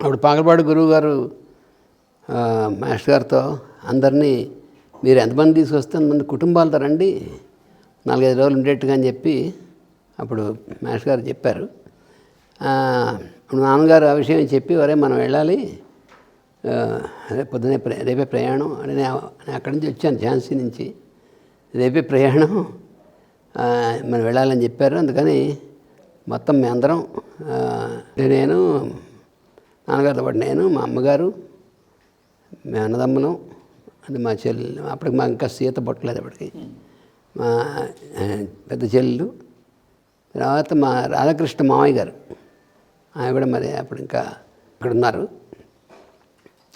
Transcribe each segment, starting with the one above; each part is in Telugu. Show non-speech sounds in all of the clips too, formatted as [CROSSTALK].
అప్పుడు పాగలపాడు గురువు గారు మాస్టర్ గారితో అందరినీ మీరు ఎంతమంది తీసుకొస్తే అంతమంది కుటుంబాలతో రండి నాలుగైదు రోజులు ఉండేట్టుగా అని చెప్పి అప్పుడు మాస్టర్ గారు చెప్పారు. ఆ, నాన్నగారు ఆ విషయం చెప్పి వరే మనం వెళ్ళాలి. ఆ, రేపు పొద్దునే రేపే ప్రయాణం. అని నేను అక్కడి నుంచి వచ్చాను ఝాన్సీ నుంచి. రేపే ప్రయాణం. మనం వెళ్ళాలని చెప్పారు. అందుకని మొత్తం మీ అందరం నేను నాన్నగారితో పాటు నేను మా అమ్మగారు మీ అన్నదమ్ములం అది మా చెల్లి అప్పటికి మా ఇంకా సీత పుట్టలేదు అప్పటికి. మా పెద్ద చెల్లెలు తర్వాత మా రాధాకృష్ణ మామయ్య గారు. ఆయన కూడా మరి అప్పుడు ఇంకా ఇక్కడ ఉన్నారు.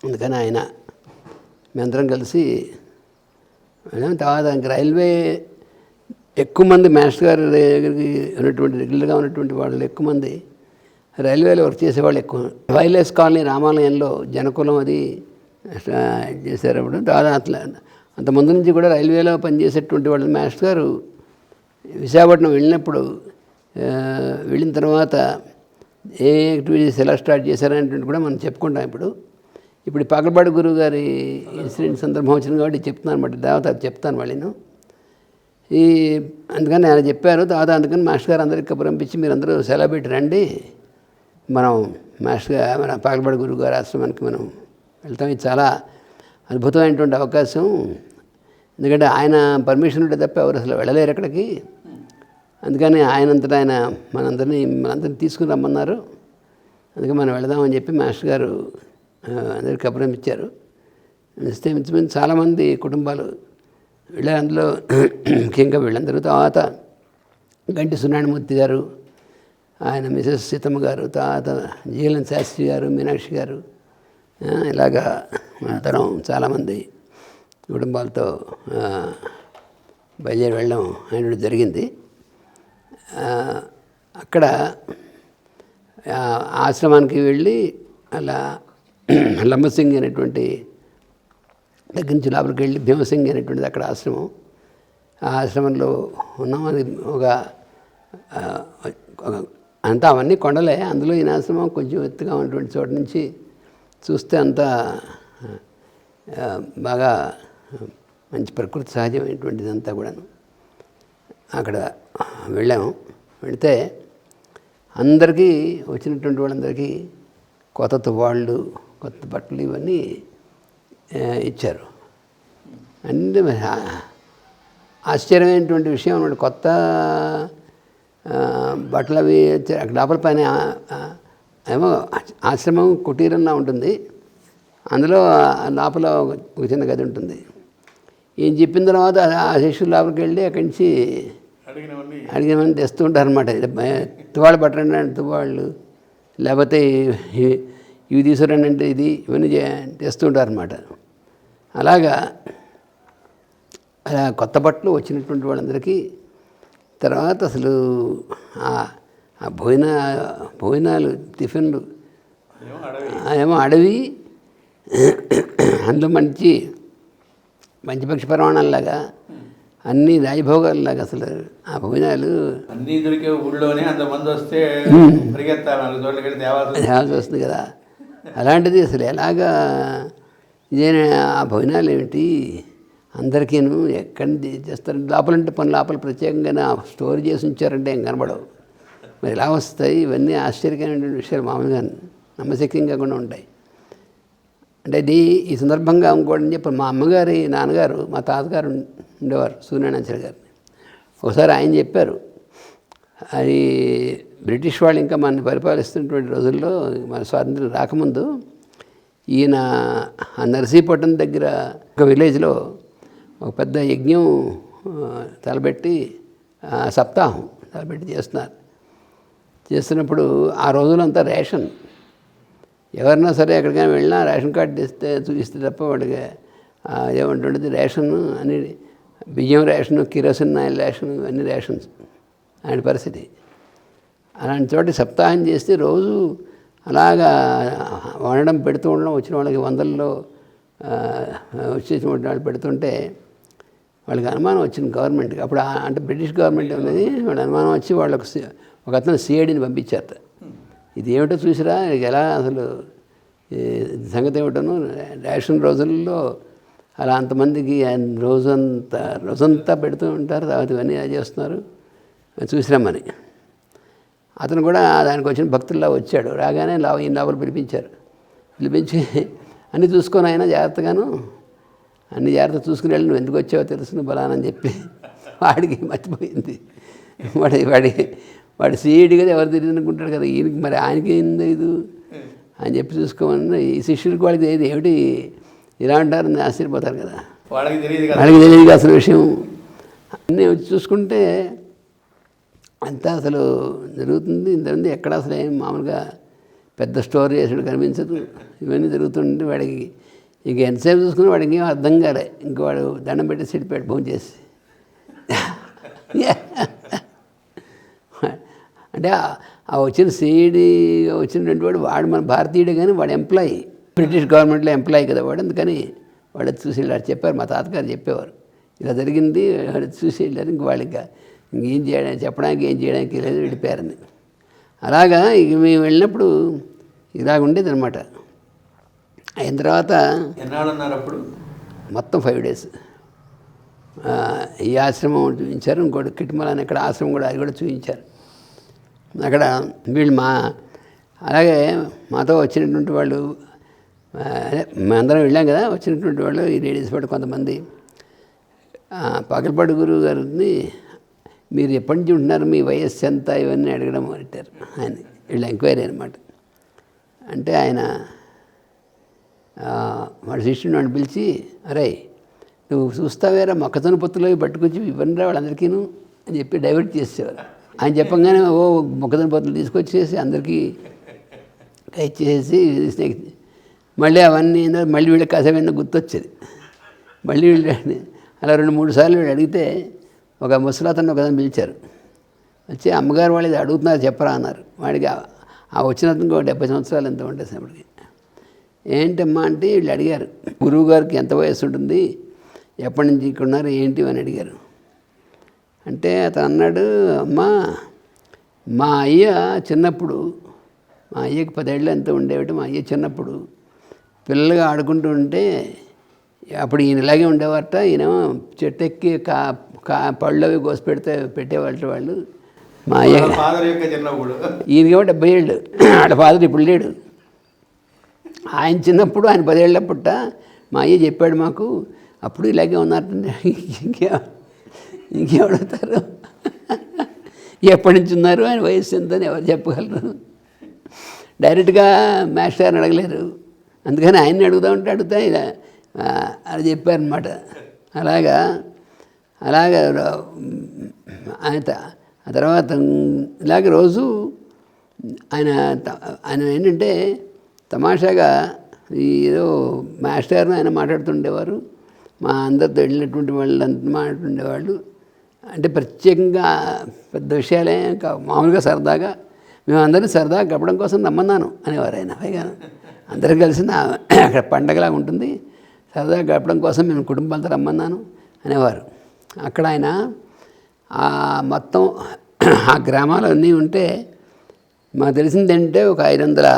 అందుకని ఆయన మేమందరం కలిసి తర్వాత ఇంకా రైల్వే ఎక్కువ మంది మాస్టర్ గారి దగ్గరికి ఉన్నటువంటి రెగ్యులర్గా ఉన్నటువంటి వాళ్ళు ఎక్కువ మంది రైల్వేలో వర్క్ చేసేవాళ్ళు ఎక్కువ. వైర్లెస్ కాలనీ రామాలయంలో జనకులం అది చేశారు అప్పుడు. దాదాపు అట్లా అంత ముందు నుంచి కూడా రైల్వేలో పనిచేసేటువంటి వాళ్ళు. మాస్టర్ గారు విశాఖపట్నం వెళ్ళినప్పుడు వెళ్ళిన తర్వాత ఏ యాక్టివిటీస్ ఎలా స్టార్ట్ చేశారనేటువంటి కూడా మనం చెప్పుకుంటాం ఇప్పుడు. ఇప్పుడు పాకలపాడు గురువు గారి ఇన్సిడెంట్ సందర్భం వచ్చింది కాబట్టి చెప్తున్నాను అనమాట తర్వాత అది చెప్తాను వాళ్ళను. ఈ అందుకని ఆయన చెప్పారు. తర్వాత అందుకని మాస్టర్ గారు అందరికి పంపించి మీరు అందరూ రండి. మనం మాస్టర్ గారు మన పాగలబడి గురువు గారి ఆశ్రమానికి మనం వెళ్తాం. ఇది చాలా అద్భుతమైనటువంటి అవకాశం. ఎందుకంటే ఆయన పర్మిషన్ ఉంటే తప్ప ఎవరు అసలు వెళ్ళలేరు అక్కడికి. అందుకని ఆయనంతటా ఆయన మనందరినీ మనందరినీ తీసుకుని రమ్మన్నారు. అందుకే మనం వెళదామని చెప్పి మాస్టర్ గారు అందరికి కబురం ఇచ్చారు. ఇస్తే ఇంచుమించు చాలామంది కుటుంబాలు వెళ్ళారు. అందులో ముఖ్యంగా వీళ్ళందరూ తర్వాత గంటి సునారాయణమూర్తి గారు ఆయన మిసెస్ సీతమ్మ గారు తాత జీలన్ శాస్త్రి గారు మీనాక్షి గారు ఇలాగా అందరం చాలామంది కుటుంబాలతో బయలుదేరి వెళ్ళడం అనేది జరిగింది. అక్కడ ఆశ్రమానికి వెళ్ళి అలా లంబసింగ్ అనేటువంటి దగ్గర నుంచి లోపలికి వెళ్ళి భీమసింగ్ అనేటువంటిది అక్కడ ఆశ్రమం. ఆ ఆశ్రమంలో ఉన్నాం. అది ఒక- అంతా అవన్నీ కొండలే. అందులో ఈ ఆశ్రమం కొంచెం ఎత్తుగా ఉన్నటువంటి చోట నుంచి చూస్తే అంతా బాగా మంచి ప్రకృతి సహజమైనటువంటిది అంతా కూడాను. అక్కడ వెళ్ళాము. వెళితే అందరికీ వచ్చినటువంటి వాళ్ళందరికీ కొత్త తువాళ్ళు కొత్త బట్టలు ఇవన్నీ ఇచ్చారు. అన్ని ఆశ్చర్యమైనటువంటి విషయం కొత్త బట్టలు అవి. అక్కడ లోపల పైన ఏమో ఆశ్రమం కుటీరంలా ఉంటుంది. అందులో లోపల ఒక చిన్న గది ఉంటుంది. ఈయన చెప్పిన తర్వాత ఆ శిష్యులు లోపలికి వెళ్ళి అక్కడి నుంచి అడిగినవన్నీ తెస్తూ ఉంటారు అనమాట తువాళ్ళు పట్టండి అంటే తువాళ్ళు. లేకపోతే ఇవి తీసుకురండి అంటే ఇది ఇవన్నీ తెస్తూ ఉంటారు అనమాట అలాగా అలా కొత్త బట్టలు వచ్చినటువంటి వాళ్ళందరికీ తర్వాత అసలు ఆ- భోజన భోజనాలు టిఫిన్లు ఏమో అడవి అందులో మంచి పంచపక్ష ప్రమాణాలలాగా అన్ని రాజభోగాలలాగా అసలు ఆ భోజనాలు అన్నీ దొరికే ఊళ్ళోనే అంతమంది వస్తే తేవాల్సి వస్తుంది కదా. అలాంటిది అసలు ఎలాగా ఇదేనా ఆ భోజనాలు ఏమిటి? అందరికీను ఎక్కడి చేస్తారు? లోపలంటే పని లోపల ప్రత్యేకంగా స్టోర్ చేసి ఉంచారంటే ఏం కనబడవు. మరి ఎలా వస్తాయి? ఇవన్నీ ఆశ్చర్యకరమైన విషయాలు మామూలుగా నమ్మశక్యంగా కూడా ఉంటాయి. అంటే ఇది ఈ సందర్భంగా ఇంకోటి చెప్పి మా అమ్మగారి నాన్నగారు మా తాతగారు ఉండేవారు సూర్యనారాయణ గారు. ఒకసారి ఆయన చెప్పారు అది బ్రిటిష్ వాళ్ళు ఇంకా మన పరిపాలిస్తున్నటువంటి రోజుల్లో మన స్వాతంత్రం రాకముందు ఈయన ఆ నర్సీపట్నం దగ్గర ఒక విలేజ్లో ఒక పెద్ద యజ్ఞం తలబెట్టి తలపెట్టి సప్తాహం తలపెట్టి చేస్తున్నారు. చేస్తున్నప్పుడు ఆ రోజులంతా రేషన్. ఎవరన్నా సరే ఎక్కడికైనా వెళ్ళినా రేషన్ కార్డు ఇస్తే చూపిస్తే తప్ప వాడికి ఏమంటుండేది? రేషన్ అని బియ్యం రేషన్ కిరోసిన్ ఆయిల్ రేషన్ ఇవన్నీ రేషన్స్. ఆయన పరిస్థితి. అలాంటి చోట సప్తాహం చేస్తే రోజు అలాగా వండడం పెడుతూ ఉండడం వచ్చిన వాళ్ళకి వందల్లో వచ్చేసిన వాళ్ళు పెడుతుంటే వాళ్ళకి అనుమానం వచ్చింది గవర్నమెంట్కి. అప్పుడు అంటే బ్రిటిష్ గవర్నమెంట్ ఉన్నది వాళ్ళ అనుమానం వచ్చి వాళ్ళకి ఒక అతను సిఐడిని పంపించారట. ఇది ఏమిటో చూసిరా ఎలా అసలు సంగతి ఏమిటను రేషన్ రోజుల్లో అలా అంతమందికి ఆయన రోజంతా రోజంతా పెడుతూ ఉంటారు తర్వాత ఇవన్నీ చేస్తున్నారు? చూసిరామని అతను కూడా దానికి వచ్చిన భక్తుల్లా వచ్చాడు. రాగానే లావ ఈ లోపల పిలిపించారు. పిలిపించి అన్నీ చూసుకొని ఆయన జాగ్రత్తగాను అన్ని జాగ్రత్త చూసుకుని వెళ్ళి నువ్వు ఎందుకు వచ్చావో తెలుసు బలానని చెప్పి వాడికి మర్చిపోయింది. వాడి వాడి వాడి సీఈడి కదా ఎవరు తెలియదు అనుకుంటాడు కదా ఈయనకి మరి ఆయనకి ఏంది ఇది అని చెప్పి చూసుకోమని ఈ శిష్యుడికి వాళ్ళకి ఏది ఏమిటి? ఇలా అంటారని ఆశ్చర్యపోతారు కదా. వాళ్ళకి తెలియదు వాళ్ళకి తెలియదు అసలు విషయం. అన్నీ వచ్చి చూసుకుంటే అంతా అసలు జరుగుతుంది. ఇంతమంది ఎక్కడ అసలు ఏం మామూలుగా పెద్ద స్టోర్ చేసాడు కనిపించదు. ఇవన్నీ జరుగుతుంటే వాడికి ఇక ఎంతసేపు చూసుకుని వాడికి ఏం అర్థం కాలే. ఇంక వాడు దండం పెట్టి సిడిపెట్టి భోజనం చేసి. అంటే ఆ- వచ్చిన సీడి వచ్చినటువంటి వాడు వాడు మన భారతీయుడే కానీ వాడు ఎంప్లాయీ. బ్రిటిష్ గవర్నమెంట్లో ఎంప్లాయీ కదా వాడు. అందుకని వాడు చూసి వెళ్ళారు చెప్పారు మా తాతగారు చెప్పేవారు. ఇలా జరిగింది వాడు చూసి వెళ్ళారు. ఇంక వాళ్ళు ఇంకా ఇంకేం చేయడానికి చెప్పడానికి ఏం చేయడానికి లేదు విడిపోయారని అలాగా ఇక మేము వెళ్ళినప్పుడు ఇలాగ ఉండేది అనమాట అయిన తర్వాత ఎన్నాళ్ళు ఉన్నారు అప్పుడు? మొత్తం ఫైవ్ డేస్. ఈ ఆశ్రమం చూపించారు ఇంకోటి కిటిమల అని ఇక్కడ ఆశ్రమం కూడా అది కూడా చూపించారు. అక్కడ వీళ్ళు మా అలాగే మాతో వచ్చినటువంటి వాళ్ళు ఆ, అదే మేమందరం వెళ్ళాం కదా వచ్చినటువంటి వాళ్ళు ఈ లేడీస్ పాటు కొంతమంది. పగలపాటి గురువు గారిని మీరు ఎప్పటి నుంచి ఉంటున్నారు? మీ వయస్సు ఎంత? ఇవన్నీ అడగడం మొదలెట్టారు. ఆయన వీళ్ళ ఎంక్వైరీ అనమాట అంటే ఆయన వాడు శిష్యుని వాడిని పిలిచి అరే నువ్వు చూస్తావేరా మొక్కజొన్న పొత్తులు పట్టుకొచ్చి ఇవ్వండి వాళ్ళందరికీను అని చెప్పి డైవర్ట్ చేసేవారు. ఆయన చెప్పంగానే ఓ మొక్కజొన్న పొత్తులు తీసుకొచ్చేసి అందరికీ ఇచ్చేసి స్నేక్ మళ్ళీ అవన్నీ మళ్ళీ వీళ్ళకి కాసేమైనా గుర్తొచ్చేది. మళ్ళీ వీళ్ళు అలా రెండు మూడు సార్లు వీళ్ళు అడిగితే ఒక ముసలాతను ఒక పిలిచారు. వచ్చి అమ్మగారు వాళ్ళు ఇది అడుగుతున్నారు చెప్పరా అన్నారు. వాడికి ఆ- ఆ వచ్చిన ఒక డెబ్బై సంవత్సరాలు ఎంత ఉంటుంది అప్పటికి ఏంటమ్మా అంటే వీళ్ళు అడిగారు గురువు గారికి ఎంత వయసు ఉంటుంది? ఎప్పటి నుంచి ఇక్కడ ఉన్నారు? ఏంటి? అని అడిగారు. అంటే అతను అన్నాడు అమ్మా మా అయ్య చిన్నప్పుడు మా అయ్యకి పదేళ్ళు ఎంత ఉండేవాడు మా అయ్య చిన్నప్పుడు పిల్లలుగా ఆడుకుంటూ ఉంటే అప్పుడు ఈయన ఇలాగే ఉండేవారట ఈయన చెట్టు ఎక్కి కా కా పళ్ళు అవి కోసి పెడితే పెట్టేవాళ్ళ వాళ్ళు. మా అయ్య వాళ్ళ ఫాదర్ యొక్క చిన్నప్పుడు? ఈయనకేమో డెబ్బై ఏళ్ళు ఆడ ఫాదర్ ఇప్పుడు లేడు. ఆయన చిన్నప్పుడు ఆయన పదేళ్ళ పుట్ట మా అయ్య చెప్పాడు మాకు అప్పుడు ఇలాగే ఉన్నారంటే ఇంకే ఇంకేమడుగుతారు? ఎప్పటి నుంచి ఉన్నారు? ఆయన వయస్సు ఎంతని ఎవరు చెప్పగలరు? డైరెక్ట్గా మాస్టర్ గారిని అడగలేరు. అందుకని ఆయన్ని అడుగుతా ఉంటే అడుగుతా ఇలా అది చెప్పారనమాట అలాగా అలాగా ఆయన ఆ తర్వాత ఇలాగ రోజు ఆయన ఆయన ఏంటంటే తమాషాగా ఏదో మాస్టర్ను ఆయన మాట్లాడుతుండేవారు. మా అందరితో వెళ్ళినటువంటి వాళ్ళు అంత మాట్లాడుతుండేవాళ్ళు. అంటే ప్రత్యేకంగా పెద్ద విషయాలే మామూలుగా సరదాగా మేము అందరినీ సరదాగా గడపడం కోసం రమ్మన్నాను అనేవారు ఆయన. పైగా అందరం కలిసి నా అక్కడ పండగలా ఉంటుంది. సరదాగా గడపడం కోసం మేము కుటుంబాలతో రమ్మన్నాను అనేవారు. అక్కడ ఆయన ఆ మొత్తం ఆ గ్రామాలు అన్నీ ఉంటే మాకు తెలిసిందంటే ఒక ఐదు వందల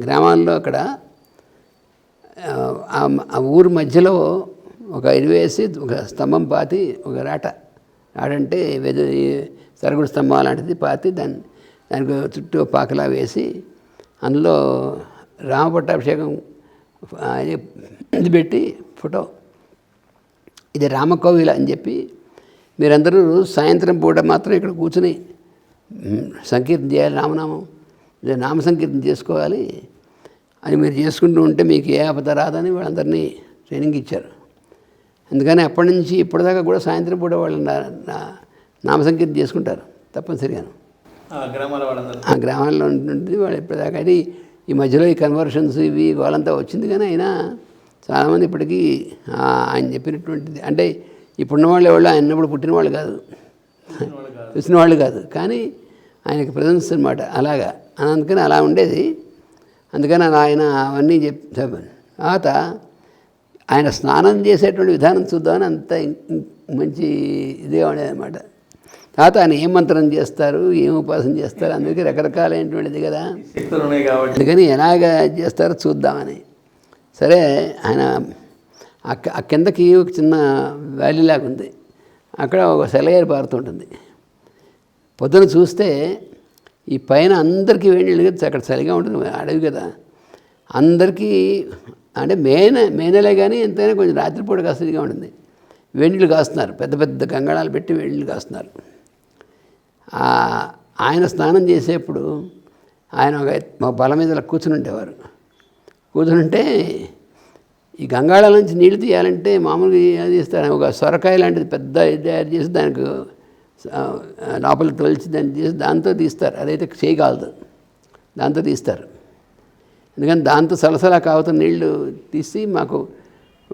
గ్రామాల్లో అక్కడ ఆ, ఊరు మధ్యలో ఒక ఇరు వేసి ఒక స్తంభం పాతి ఒక రాట. రాట అంటే వెద సరుగుడు స్తంభం లాంటిది పాతి దాన్ని దానికి చుట్టూ పాకలా వేసి అందులో రామపట్టాభిషేకం ఇది పెట్టి ఫోటో. ఇది రామకోవిల అని చెప్పి మీరందరూ సాయంత్రం పూట మాత్రం ఇక్కడ కూర్చుని మ్, సంకీర్తన చేయాలి రామనామం. లేదా నామ సంకీర్తన చేసుకోవాలి అది మీరు చేసుకుంటూ ఉంటే మీకు ఏ ఆపద రాదని వాళ్ళందరినీ ట్రైనింగ్ ఇచ్చారు. అందుకని అప్పటి నుంచి ఇప్పటిదాకా కూడా సాయంత్రం పూట వాళ్ళు నామ సంకీర్తన చేసుకుంటారు తప్పనిసరిగాను. ఆ గ్రామాల వాళ్ళందరూ. ఆ గ్రామాల్లో ఉంటుంది వాళ్ళు ఇప్పటిదాకా అది ఈ మధ్యలో ఈ కన్వర్షన్స్ ఇవి వాళ్ళంతా వచ్చింది కానీ అయినా చాలామంది ఇప్పటికీ ఆయన చెప్పినటువంటిది అంటే ఇప్పుడున్న వాళ్ళు ఎవరు? ఆయన పుట్టిన వాళ్ళు కాదు. చూసిన వాళ్ళు కాదు. కానీ ఆయనకి ప్రజెన్స్ అనమాట అలాగా. అని అందుకని అలా ఉండేది. అందుకని ఆయన అవన్నీ చెప్ చెప్పాను తర్వాత ఆయన స్నానం చేసేటువంటి విధానం చూద్దామని అంత మంచి ఇదిగా ఉండేది అనమాట తర్వాత ఆయన ఏం మంత్రం చేస్తారు ఏం ఉపాసన చేస్తారు అందరికీ రకరకాలైనటువంటిది కదా. అందుకని ఎలాగ చేస్తారో చూద్దామని. సరే ఆయన ఆ కిందకి ఒక చిన్న వ్యాలీ లాగా ఉంది అక్కడ ఒక సెలయేరు పారుతుంటుంది పొద్దున చూస్తే ఈ పైన అందరికీ వేడి నీళ్ళు కదా అక్కడ చలిగా ఉంటుంది. అడవి కదా. అందరికీ అంటే మేన మేనలే కానీ ఎంతైనా కొంచెం రాత్రిపూట కాస్త ఉంటుంది. వేడి కాస్తున్నారు. పెద్ద పెద్ద కంగళాలు పెట్టి వేడి కాస్తున్నారు. ఆయన స్నానం చేసేప్పుడు ఆయన ఒక మా బల మీద కూర్చుని ఉండేవారు. కూర్చుంటే ఈ గంగాళాల నుంచి నీళ్ళు తీయాలంటే మామూలుగా ఏం తీస్తారు ఒక సొరకాయ లాంటిది పెద్ద తయారు చేసి దానికి లోపల తొలిచి దాన్ని తీసి దాంతో తీస్తారు. అదైతే చేయగలదు. దాంతో తీస్తారు. ఎందుకని దాంతో సలసలా కావుతున్న నీళ్ళు తీసి మాకు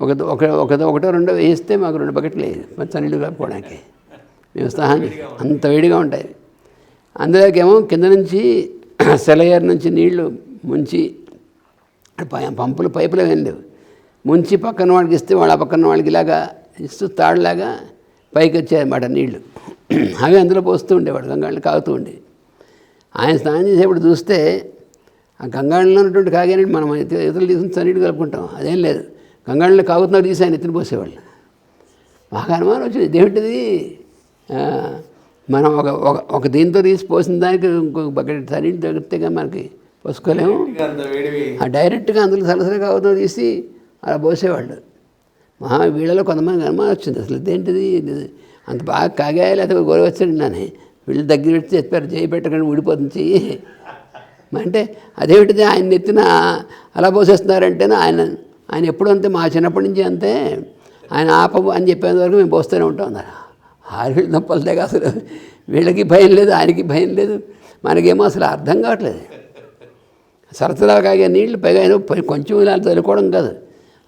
ఒక ఒక ఒకటో రెండో వేస్తే మాకు రెండు బకెట్లు మంచి నీళ్ళు కలుపుకోవడానికి. మేము స్నానం అంత వేడిగా ఉంటాయి. అందులోకేమో కింద నుంచి [CLEARS THROAT] సెలయేరు నుంచి నీళ్ళు ముంచి ప- పంపులు పైపులు ఏం లేవు. ముంచి పక్కన వాళ్ళకి ఇస్తే వాళ్ళ పక్కన వాళ్ళకి ఇలాగా ఇస్తూ తాడులాగా పైకి వచ్చాయన్నమాట నీళ్ళు. అవి అందులో పోస్తూ ఉండేవాడు గంగాళ్ళు కాగుతూ ఉండే ఆయన స్నానం చేసేప్పుడు చూస్తే ఆ గంగాళ్ళలో ఉన్నటువంటి కాగానే మనం ఇత- ఇతరులు తీసుకుని చన్నీటి కలుపుకుంటాం అదేం లేదు. గంగాళ్ళలో కాగుతున్నారు తీసి ఆయన ఎత్తుని పోసేవాళ్ళు. మాకు అనుమానం వచ్చింది. ఇదేమిటిది? ఆ, మనం ఒక ఒక ఒక దీంతో తీసి పోసిన దానికి ఇంకొక బకెట్ చన్నీటి తగ్గితే మనకి పోసుకోలేము. ఆ డైరెక్ట్గా అందులో సలసలగా అవుతుంది తీసి అలా పోసేవాళ్ళు. మహా వీళ్ళలో కొంతమంది అనుమానం వచ్చింది. అసలు ఇదేంటిది? ఇది అంత బాగా కాగాయ లేకపోతే గొరవచ్చండి నాని వీళ్ళు దగ్గర పెట్టి చెప్పారు చేయి పెట్టకండి ఊడిపోతుంది. చెయ్యి అంటే అదేమిటిది ఆయన నెత్తిన అలా పోసేస్తున్నారంటేనే ఆయన ఆయన ఎప్పుడు అంతే మా చిన్నప్పటి నుంచి అంతే. ఆయన ఆపము అని చెప్పేంత వరకు మేము పోస్తూనే ఉంటాం అన్నారు. ఆరు నొప్పలు తెగ అసలు వీళ్ళకి భయం లేదు ఆయనకి భయం లేదు. మనకేమో అసలు అర్థం కావట్లేదు. సరసలా కాగే నీళ్ళు పైగా కొంచెం ఇలా చదువుకోవడం కాదు.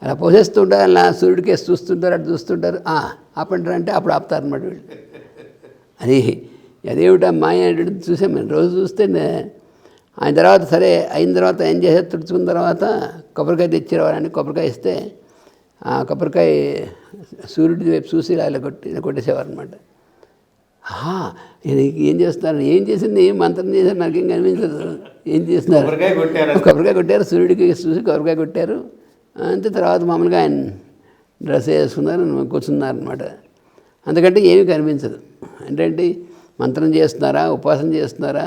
అలా పోసేస్తుంటారు అలా సూర్యుడికి వేసి చూస్తుంటారు అటు చూస్తుంటారు. "ఆ, ఆపంటారు అంటే అప్పుడు ఆపుతారు అన్నమాట వీళ్ళు. అది అదేమిటా మాయ అనేటువంటిది చూసాం మేము. రోజు చూస్తే ఆయన తర్వాత సరే అయిన తర్వాత ఏం చేసేది తుడుచుకున్న తర్వాత కొబ్బరికాయ తెచ్చిరవాలని కొబ్బరికాయ ఇస్తే ఆ కొబ్బరికాయ సూర్యుడి వైపు చూసి ఇలా కొట్టి కొట్టేసేవారు అనమాట ఏం చేస్తున్నారు? ఏం చేసింది? ఏం మంత్రం చేశారు? నాకేం కనిపించదు ఏం చేస్తున్నారు? కొబ్బరికాయ కొట్టారు. సూర్యుడికి చూసి కొబ్బరికాయ కొట్టారు. అంతే తర్వాత మామూలుగా ఆయన డ్రెస్ వేసుకున్నారు కూర్చున్నారు అనమాట అందుకంటే ఏమీ కనిపించదు. అంటే మంత్రం చేస్తున్నారా ఉపాసన చేస్తున్నారా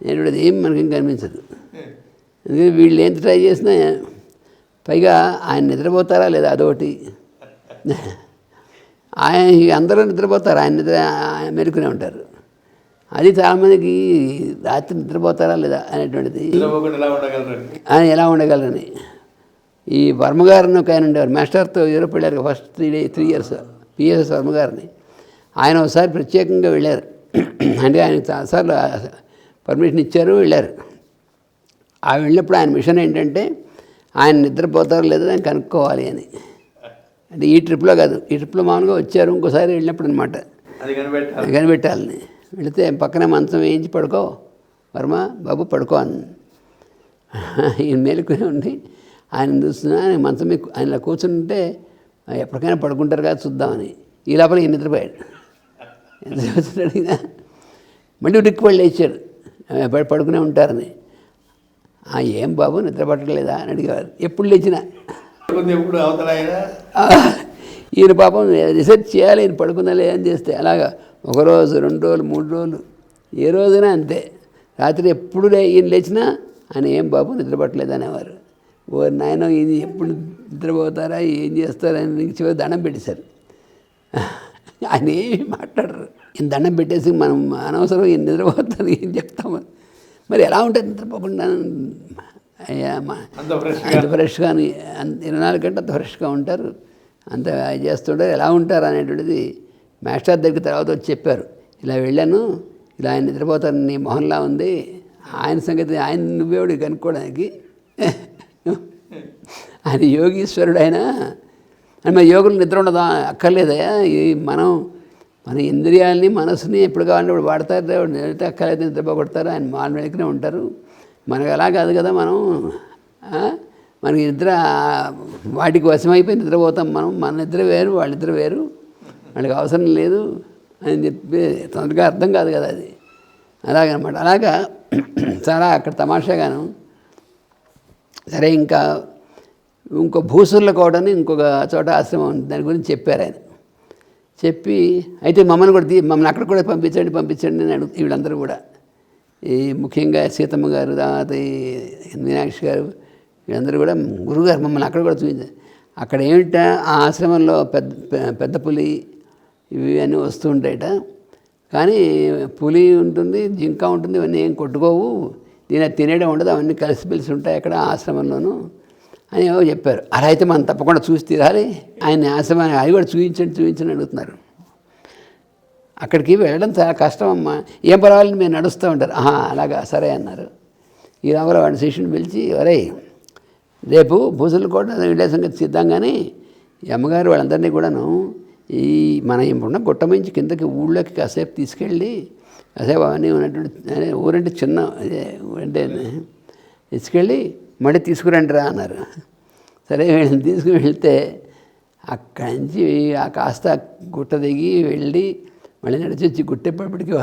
ఏంటంటే ఏం మనకేం కనిపించదు. ఎందుకంటే వీళ్ళు ఎంత ట్రై చేసినా పైగా ఆయన నిద్రపోతారా లేదా అదొకటి. ఆయన అందరూ నిద్రపోతారు ఆయన నిద్ర ఆయన మెరుకునే ఉంటారు. అది చాలామందికి రాత్రి నిద్రపోతారా లేదా అనేటువంటిది ఆయన ఎలా ఉండగలరని. ఈ వర్మగారిని ఒక ఆయన ఉండేవారు. మాస్టర్తో యూరోప్ వెళ్ళారు first three day three years. P వర్మగారిని. ఆయన ఒకసారి ప్రత్యేకంగా వెళ్ళారు. అంటే ఆయన చాలాసార్లు పర్మిషన్ ఇచ్చారు వెళ్ళారు. ఆ వెళ్ళినప్పుడు ఆయన మిషన్ ఏంటంటే ఆయన నిద్రపోతారో లేదో ఆయన కనుక్కోవాలి అని. అంటే ఈ ట్రిప్లో కాదు ఈ ట్రిప్లో మామూలుగా వచ్చారు ఇంకోసారి వెళ్ళినప్పుడు అనమాట కనిపెట్టాలని. వెళితే పక్కనే మంచం వేయించి పడుకో. వర్మ బాబు పడుకో అని. ఈయన మేలుకునే ఉండి ఆయన చూస్తున్నా ఆయన మంచం మీద ఆయన ఇలా కూర్చుంటే ఎప్పటికైనా పడుకుంటారు కదా చూద్దామని. ఈ లోపల ఈయన నిద్రపోయాడు అడిగినా మళ్ళీ ఉడిక్కి వాళ్ళు లేచాడు "ఆ, పడు- పడుకునే ఉంటారని. "ఆ, ఏం బాబు నిద్ర పట్టలేదా అని అడిగేవారు. ఎప్పుడు లేచినా. ఎప్పుడు? ఈయన పాపం రీసెర్చ్ చేయాలి ఈయన పడుకుందా అని చేస్తే అలాగా ఒక రోజు రెండు రోజులు మూడు రోజులు ఏ రోజైనా అంతే. రాత్రి ఎప్పుడు లే ఈయన లేచినా ఆయన ఏం బాబు నిద్రపట్టలేదు అనేవారు. ఓ నాయన ఈయన ఎప్పుడు నిద్రపోతారా? ఏం చేస్తారా? అని చివరి దండం పెట్టేశారు. ఆయన ఏమి మాట్లాడరు. ఈయన దండం పెట్టేసి మనం అనవసరం ఈయన నిద్రపోతారు ఏం చెప్తాము? మరి ఎలా ఉంటుంది నిద్రపోకుండా అయ్యా మా అంత ఫ్రెష్గా ఇరవై నాలుగు గంటలు అంత ఫ్రెష్గా ఉంటారు. అంత చేస్తుంటారు ఎలా ఉంటారు అనేటువంటిది మాస్టర్ దగ్గర తర్వాత వచ్చి చెప్పారు. ఇలా వెళ్ళాను ఇలా ఆయన నిద్రపోతారు నీ మొహంలా ఉంది. ఆయన సంగతి ఆయన నువ్వేవుడు కనుక్కోవడానికి. ఆయన యోగీశ్వరుడు ఆయన అని మన యోగులు నిద్ర ఉండదా? అక్కర్లేదయా ఈ మనం మన ఇంద్రియాలని మనసుని ఎప్పుడు కావాలంటే ఇప్పుడు వాడతారు దేవుడు. నిద్ర అక్కర్లేదు నిద్రపోగొడతారు ఆయన మాల వెనుకనే ఉంటారు. మనకు అలా కాదు కదా మనం. మనకి నిద్ర వాటికి వశమైపోయి నిద్రపోతాం మనం. మన నిద్ర వేరు వాళ్ళిద్దరు వేరు. వాళ్ళకి అవసరం లేదు అని చెప్పి తొందరగా అర్థం కాదు కదా అది. అలాగనమాట. అలాగా చాలా అక్కడ తమాషాగాను సరే ఇంకా ఇంకో భూసుర్ల కోడని ఇంకొక చోట ఆశ్రమం ఉంది. దాని గురించి చెప్పారు ఆయన. చెప్పి అయితే మమ్మల్ని కూడా తీ మమ్మల్ని అక్కడ కూడా పంపించండి పంపించండి అని అడుగు వీళ్ళందరూ కూడా. ఈ ముఖ్యంగా సీతమ్మ గారు తర్వాత ఈ మీనాక్షి గారు వీళ్ళందరూ కూడా గురుగారు మమ్మల్ని అక్కడ కూడా చూపించారు అక్కడ ఏమిట ఆ ఆశ్రమంలో పెద్ద పెద్ద పులి ఇవి అన్నీ వస్తూ ఉంటాయట. కానీ పులి ఉంటుంది జింక ఉంటుంది ఇవన్నీ ఏం కొట్టుకోవు. దీని తినేయడం ఉండదు అవన్నీ కలిసి పిలిచి ఉంటాయి అక్కడ ఆశ్రమంలోనూ అని ఏవో చెప్పారు. అలా అయితే మనం తప్పకుండా చూసి తీరాలి. ఆయన ఆశ్రమాన్ని అది కూడా చూపించండి చూపించండి అడుగుతున్నారు. అక్కడికి వెళ్ళడం చాలా కష్టం అమ్మా. ఏం పర్వాలేదు మీరు నడుస్తూ ఉంటారు. ఆహా అలాగా సరే అన్నారు. ఈ రామల వాడిని శిష్యుని పిలిచి ఒరే రేపు భూసులు కూడా వెళ్ళే సంగతి సిద్ధంగానే. ఈ అమ్మగారు వాళ్ళందరినీ కూడాను ఈ మన ఇప్పుడున్న గుట్ట మించి కిందకి ఊళ్ళోకి కాసేపు తీసుకెళ్ళి కాసేపు అవన్నీ ఉన్నటువంటి ఊరంటే చిన్న అదే ఊరంటే తీసుకెళ్ళి మళ్ళీ తీసుకురండి రా అన్నారు. సరే వీళ్ళని తీసుకుని వెళ్తే అక్కడి నుంచి ఆ కాస్త గుట్ట దిగి వెళ్ళి మళ్ళీ నడిచి వచ్చి గుట్టెప్పటికి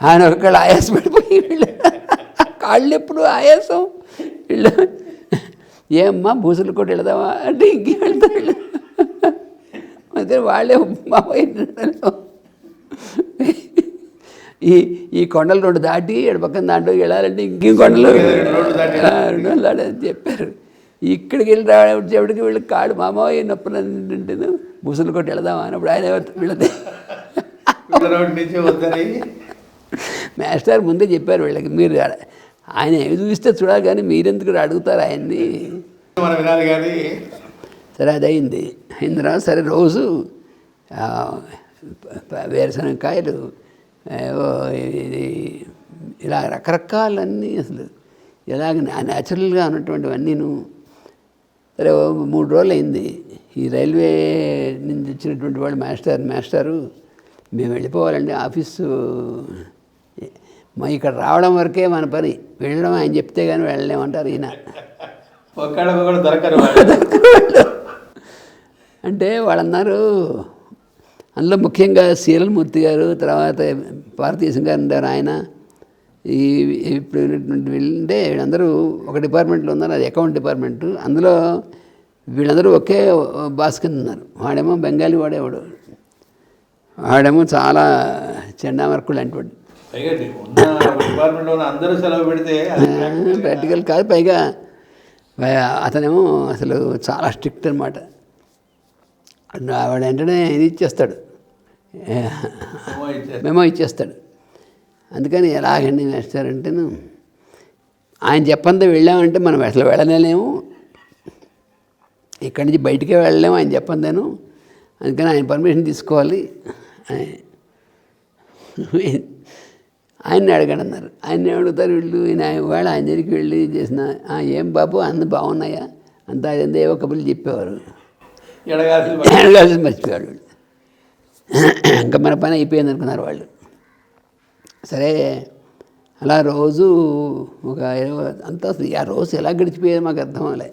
ఆయన ఒకళ్ళు ఆయాసం పడిపోయి వీళ్ళు. కాళ్ళు ఎప్పుడు ఆయాసం? వీళ్ళు ఏమ్మా బూసులు కొట్టి వెళదామా అంటే ఇంకే వెళ్తా వీళ్ళు? అదే వాళ్ళే మా ఈ ఈ కొండలు రెండు దాటి ఎడ పక్కన దాంట్లోకి వెళ్ళాలంటే ఇంకేం కొండలు? రెండు చెప్పారు. ఇక్కడికి వెళ్ళి రావడానికి వీళ్ళు కాడు మామయ్య నొప్పులు అంటే బుసులు కొట్టి వెళదామా అన్నప్పుడు ఆయన వీళ్ళది. మాస్టర్ ముందే చెప్పారు వీళ్ళకి మీరు ఆయన ఏమి చూస్తే చూడాలి కానీ మీరెందుకు అడుగుతారు ఆయన్ని? మనం వినాలి కానీ. సరే అది అయింది అయిన తర్వాత సరే రోజు వేరుశనగకాయలు ఇది ఇలా రకరకాలన్నీ అసలు ఇలాగ న్యాచురల్గా ఉన్నటువంటివన్నీను. సరే మూడు రోజులు అయింది ఈ రైల్వే నుంచి వచ్చినటువంటి వాళ్ళు మాస్టర్ మాస్టారు మేము వెళ్ళిపోవాలండి ఆఫీసు. మా ఇక్కడ రావడం వరకే మన పని. వెళ్ళడం ఆయన చెప్తే కానీ వెళ్ళలేమంటారు ఈయన. [LAUGHS] దొరకరు వాళ్ళు. అంటే వాళ్ళన్నారు అందులో ముఖ్యంగా శీలమూర్తి గారు తర్వాత భారతీయ గారు ఉంటారు ఆయన ఈ ఇప్పుడు ఉన్నటువంటి వీళ్ళంటే వీళ్ళందరూ ఒక డిపార్ట్మెంట్లో ఉన్నారు అది అకౌంట్ డిపార్ట్మెంట్. అందులో వీళ్ళందరూ ఒకే బాస్ కింద ఉన్నారు. వాడేమో బెంగాలీ వాడేవాడు వాడేమో చాలా అంటువాడు సెలవు పెడితే అది ప్రాక్టికల్ కాదు పైగా అతనేమో అసలు చాలా స్ట్రిక్ట్ అనమాట వాడు వెంటనే ఇది ఇచ్చేస్తాడు. మెమో ఇచ్చేస్తాడు. అందుకని ఎలాగండి వేస్తారంటేను ఆయన చెప్పందే వెళ్ళామంటే మనం అసలు వెళ్ళలేము. ఇక్కడి నుంచి బయటికే వెళ్ళలేము ఆయన చెప్పందేను అందుకని ఆయన పర్మిషన్ తీసుకోవాలి. ఆయన్ని అడగండి అన్నారు. ఆయన్ని అడుగుతారు వీళ్ళు ఈయన వాళ్ళు ఆయన దగ్గరికి వెళ్ళి చేసిన "ఆ, ఏం బాబు అన్ని బాగున్నాయా? అంతా అదేందో ఏవో కబుర్లు చెప్పేవారు. అడగాల్సింది మర్చిపోయాడు ఇంకా మన పని అయిపోయింది అనుకున్నారు వాళ్ళు. సరే అలా రోజు ఒక అంతా ఆ రోజు ఎలా గడిచిపోయేది మాకు అర్థం అవ్వలే.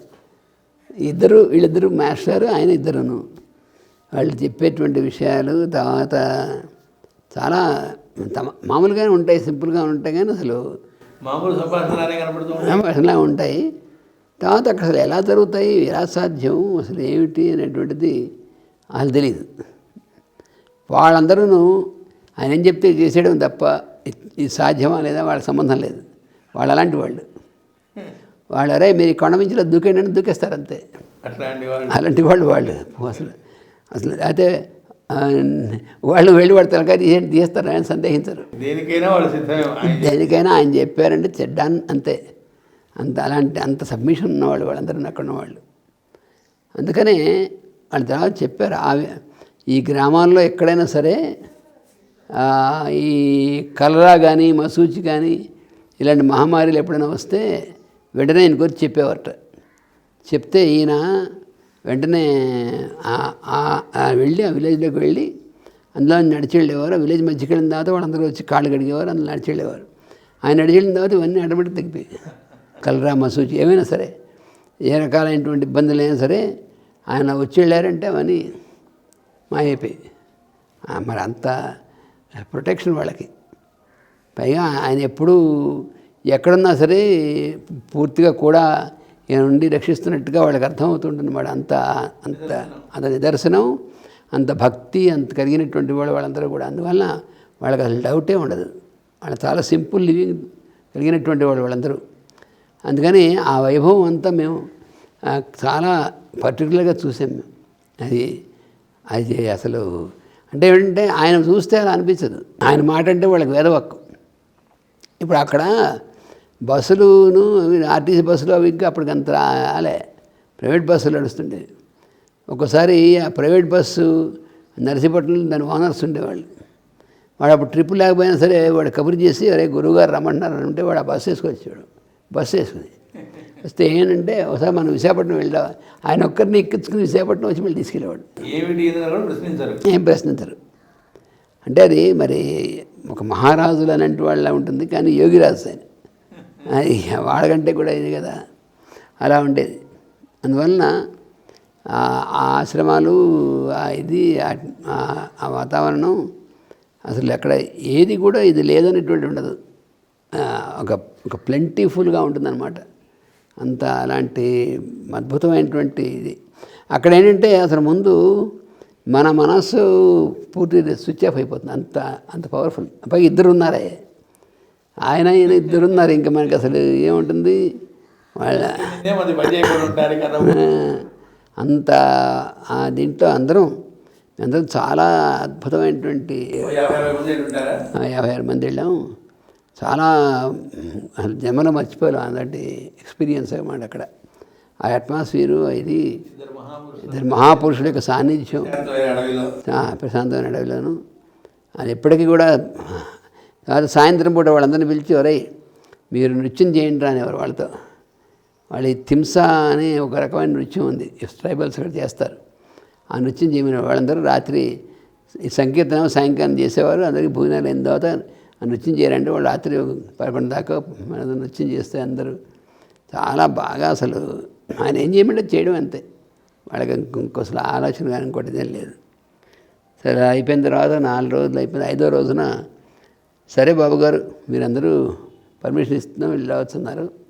ఇద్దరు వీళ్ళిద్దరు మాస్టర్ ఆయన ఇద్దరును. వాళ్ళు చెప్పేటువంటి విషయాలు తర్వాత చాలా తమ మామూలుగానే ఉంటాయి సింపుల్గా ఉంటాయి కానీ అసలు మామూలు ఉంటాయి. తర్వాత అక్కడ అసలు ఎలా జరుగుతాయి ఎలా సాధ్యం అసలు ఏమిటి అనేటువంటిది అసలు తెలియదు వాళ్ళందరూ ఆయన ఏం చెప్తే చేసేయడం తప్ప ఇది సాధ్యమా లేదా వాళ్ళకి సంబంధం లేదు. వాళ్ళు అలాంటి వాళ్ళు. వాళ్ళు అరే మీరు కొండ మించిలో దూకేయండి దూకేస్తారు అంతే. వాళ్ళు. అలాంటి వాళ్ళు వాళ్ళు. అసలు అసలు అయితే వాళ్ళు వెళ్ళి వాడు తలకాయ తీసేయండి తీస్తారు ఆయన సందేహించరు. దేనికైనా వాళ్ళు దేనికైనా ఆయన చెప్పారంటే చెడ్డాన్ అంతే. అంత అలాంటి అంత సబ్మిషన్ ఉన్నవాళ్ళు వాళ్ళందరూ అక్కడ ఉన్నవాళ్ళు అందుకనే వాళ్ళ తర్వాత చెప్పారు ఆ ఈ గ్రామాల్లో ఎక్కడైనా సరే ఈ కలరా కానీ మసూచి కానీ ఇలాంటి మహమ్మారీలు ఎప్పుడైనా వస్తే వెంటనే ఆయన గురించి చెప్పేవారట. చెప్తే ఈయన వెంటనే వెళ్ళి ఆ విలేజ్లోకి వెళ్ళి అందులో నడిచి వెళ్ళేవారు. ఆ విలేజ్ మధ్యకి వెళ్ళిన తర్వాత వాళ్ళందరూ వచ్చి కాళ్ళు కడిగేవారు అందులో నడిచి వెళ్ళేవారు. ఆయన నడిచి వెళ్ళిన తర్వాత ఇవన్నీ ఆటోమేటిక్ తగ్గిపోయి కలరా మసూచి ఏమైనా సరే ఏ రకాలైనటువంటి ఇబ్బందులు అయినా సరే ఆయన వచ్చి వెళ్ళారంటే అవన్నీ మాయైపోయి మరి అంత ప్రొటెక్షన్ వాళ్ళకి. పైగా ఆయన ఎప్పుడూ ఎక్కడున్నా సరే పూర్తిగా కూడా ఈయన నుండి రక్షిస్తున్నట్టుగా వాళ్ళకి అర్థమవుతుంటుంది వాడు అంత అంత అంత నిదర్శనం అంత భక్తి అంత కలిగినటువంటి వాళ్ళు వాళ్ళందరూ కూడా. అందువల్ల వాళ్ళకి అసలు డౌటే ఉండదు. వాళ్ళు చాలా సింపుల్ లివింగ్ కలిగినటువంటి వాళ్ళు వాళ్ళందరూ. అందుకని ఆ వైభవం అంతా మేము చాలా పర్టికులర్గా చూసాం మేము. అది అది అసలు. అంటే ఏంటంటే ఆయన చూస్తే అలా అనిపించదు. ఆయన మాట అంటే వాళ్ళకి వేదవక్కు. ఇప్పుడు అక్కడ బస్సులును ఆర్టీసీ బస్సులు అవి ఇంకా అప్పటికి అంత రాలే. ప్రైవేట్ బస్సులు నడుస్తుండే. ఒక్కసారి ఆ ప్రైవేట్ బస్సు నర్సీపట్నంలో దాని ఓనర్స్ ఉండేవాళ్ళు. వాడు అప్పుడు ట్రిప్ లేకపోయినా సరే వాడు కబురు చేసి అరే గురువుగారు రమ్మంటున్నారు అని ఉంటే వాడు ఆ బస్సు వేసుకొచ్చాడు బస్సు వేసుకుని. వస్తే ఏంటంటే ఒకసారి మనం విశాఖపట్నం వెళ్ళా ఆయన ఒక్కరిని ఎక్కించుకుని విశాఖపట్నం వచ్చి మళ్ళీ తీసుకెళ్ళేవాడు. ఏం ప్రశ్నించరు. అంటే అది మరి ఒక మహారాజులు అనేటి వాళ్ళ ఉంటుంది కానీ యోగిరాజు ఆయన అది వాళ్ళకంటే కూడా ఇది కదా. అలా ఉండేది. అందువలన ఆ ఆశ్రమాలు ఇది ఆ- వాతావరణం అసలు ఎక్కడ ఏది కూడా ఇది లేదనేటువంటి ఉండదు. ఒక ఒక ప్లెంటీఫుల్గా ఉంటుందన్నమాట. అంత అలాంటి అద్భుతమైనటువంటి ఇది. అక్కడ ఏంటంటే అసలు ముందు మన మనస్సు పూర్తి స్విచ్ ఆఫ్ అయిపోతుంది. అంత అంత పవర్ఫుల్ పైగా ఇద్దరు ఉన్నారే ఆయన ఈయన ఇద్దరు ఉన్నారు ఇంకా మనకి అసలు ఏముంటుంది? వాళ్ళ అంత ఆ దీంట్లో అందరం అందరం చాలా అద్భుతమైనటువంటి యాభై ఆరు మంది వెళ్ళాం. చాలా జమన జన్మలో మర్చిపోయాం అలాంటి ఎక్స్పీరియన్స్ అనమాట అక్కడ. ఆ అట్మాస్ఫియరు ఇది ఇద్దరు మహాపురుషుల యొక్క సాన్నిధ్యం. ప్రశాంతమైన అడవిలోను. అది ఎప్పటికీ కూడా కాదు సాయంత్రం పూట వాళ్ళందరినీ పిలిచి ఒరై మీరు నృత్యం చేయండి రానివారు అనేవారు వాళ్ళతో. వాళ్ళు ఈ తింస అనే ఒక రకమైన నృత్యం ఉంది. ట్రైబల్స్ అక్కడ చేస్తారు. ఆ నృత్యం చేయమని వాళ్ళందరూ రాత్రి ఈ సంకీర్తనం సాయంకాలం చేసేవారు. అందరికీ భోజనాలు అయిన తర్వాత నృత్యం చేయాలంటే వాళ్ళు రాత్రి పదకొండు దాకా మన నృత్యం చేస్తే అందరూ చాలా బాగా అసలు ఆయన ఏం చేయమంటే చేయడం అంతే. వాళ్ళకి ఇంకో- అసలు ఆలోచన కానీ ఇంకోటి లేదు. సరే అయిపోయిన తర్వాత నాలుగు రోజులు అయిపోయింది. ఐదో రోజున సరే బాబు గారు మీరందరూ పర్మిషన్ ఇస్తున్నాం వెళ్ళవచ్చున్నారు